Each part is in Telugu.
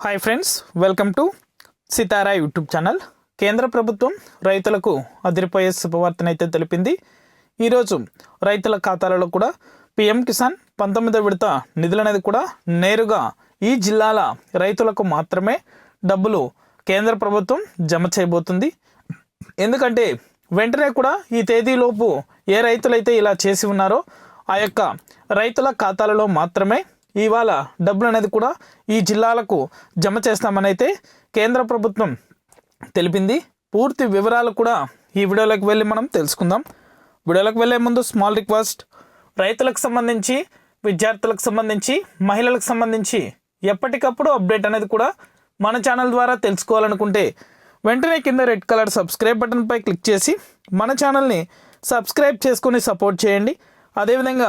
Hi friends welcome to Sitara YouTube channel కేంద్ర ప్రభుత్వం రైతులకు అదిరిపోయే శుభవార్తనైతే తెలిపింది. ఈరోజు రైతుల ఖాతాలలో కూడా పిఎం కిసాన్ పంతొమ్మిదో విడత నిధులనేది కూడా నేరుగా ఈ జిల్లాల రైతులకు మాత్రమే డబ్బులు కేంద్ర ప్రభుత్వం జమ చేయబోతుంది. ఎందుకంటే వెంటనే కూడా ఈ తేదీలోపు ఏ రైతులైతే ఇలా చేసి ఉన్నారో ఆ యొక్క రైతుల ఖాతాలలో మాత్రమే ఇవాళ డబ్బులు అనేది కూడా ఈ జిల్లాలకు జమ చేస్తామని అయితే కేంద్ర ప్రభుత్వం తెలిపింది. పూర్తి వివరాలు కూడా ఈ వీడియోలోకి వెళ్ళి మనం తెలుసుకుందాం. వీడియోలోకి వెళ్ళే ముందు స్మాల్ రిక్వెస్ట్ రైతులకు సంబంధించి విద్యార్థులకు సంబంధించి మహిళలకు సంబంధించి ఎప్పటికప్పుడు అప్డేట్ అనేది కూడా మన ఛానల్ ద్వారా తెలుసుకోవాలనుకుంటే వెంటనే కింద రెడ్ కలర్ సబ్స్క్రైబ్ బటన్పై క్లిక్ చేసి మన ఛానల్ని సబ్స్క్రైబ్ చేసుకొని సపోర్ట్ చేయండి. అదేవిధంగా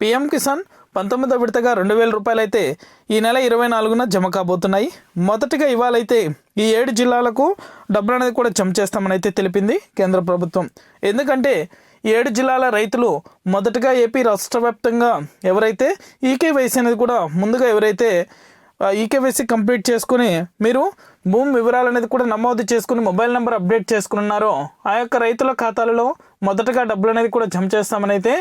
పిఎం కిసాన్ పంతొమ్మిదో విడతగా రెండు వేల రూపాయలైతే ఈ నెల ఇరవై నాలుగున జమ కాబోతున్నాయి. మొదటిగా ఇవాళైతే ఈ ఏడు జిల్లాలకు డబ్బులు అనేది కూడా జమ చేస్తామని అయితే తెలిపింది కేంద్ర ప్రభుత్వం. ఎందుకంటే ఏడు జిల్లాల రైతులు మొదటగా ఏపీ రాష్ట్ర వ్యాప్తంగా ఎవరైతే ఈకేవైసీ అనేది కూడా ముందుగా ఎవరైతే ఈకేవైసీ కంప్లీట్ చేసుకుని మీరు భూమి వివరాలు అనేది కూడా నమోదు చేసుకుని మొబైల్ నెంబర్ అప్డేట్ చేసుకున్నారో ఆ యొక్క రైతుల ఖాతాలలో మొదటగా డబ్బులు అనేది కూడా జమ చేస్తామని అయితే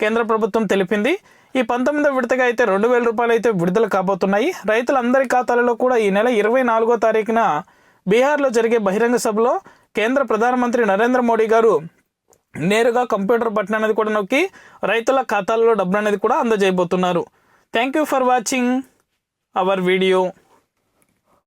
కేంద్ర ప్రభుత్వం తెలిపింది. ఈ పంతొమ్మిదో విడతగా అయితే రెండు వేల రూపాయలు అయితే విడుదల కాబోతున్నాయి. రైతులందరి ఖాతాలలో కూడా ఈ నెల ఇరవై నాలుగో తారీఖున బీహార్లో జరిగే బహిరంగ సభలో కేంద్ర ప్రధానమంత్రి నరేంద్ర మోడీ గారు నేరుగా కంప్యూటర్ బటన్ అనేది కూడా నొక్కి రైతుల ఖాతాలలో డబ్బులు అనేది కూడా అందజేయబోతున్నారు. Thank you for watching our video